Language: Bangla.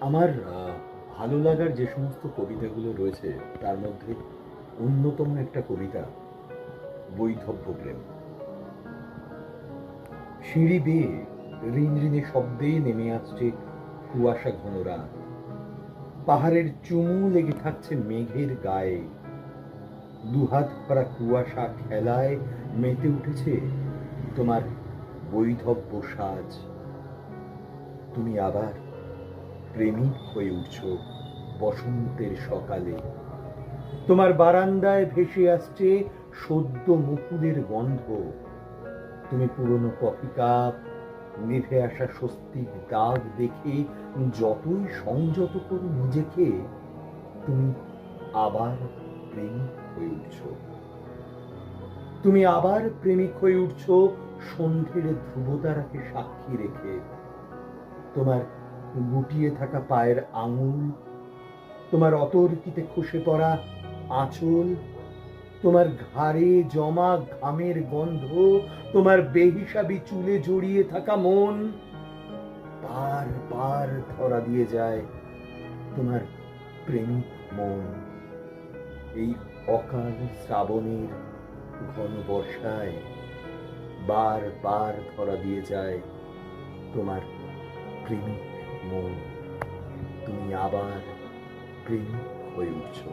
আমার ভালো লাগার যে সমস্ত কবিতাগুলো রয়েছে, তার মধ্যে অন্যতম একটা কবিতা, বৈধব্য প্রেম। সিঁড়ি বেয়ে ঋণ ঋণে শব্দে নেমে আসছে কুয়াশা ঘন রাত। পাহাড়ের চুমু লেগে থাকছে মেঘের গায়ে। দুহাত ভরা কুয়াশা খেলায় মেতে উঠেছে তোমার বৈধব্য সাজ। তুমি আবার প্রেমিক হয়ে উঠছ বসন্তের সকালে। তোমার বারান্দায় ভেসে আসছে সদ্য মুকুলের গন্ধ। তুমি পুরনো কফি কাপ, নিভে আসা স্বস্তির দাগ দেখে যতই সংযত করো নিজেকে, তুমি আবার প্রেমিক হয়ে উঠছ। তুমি আবার প্রেমিক হয়ে উঠছ সন্ধ্যের ধ্রুবতারাকে সাক্ষী রেখে। তোমার গুটিয়ে থাকা পায়ের আঙুল, তোমার অতর্কিতে খসে পড়া আঁচল, তোমার ঘাড়ে জমা ঘামের গন্ধ, তোমার বেহিসাবি চুলে জড়িয়ে থাকা মন বার বার ধরা দিয়ে যায় তোমার প্রেমিক মন। এই অকাল শ্রাবণের ঘন বর্ষায় বার বার ধরা দিয়ে যায় তোমার প্রেমিক মন তুমি আবার প্রেমিক হয়ে উঠছো।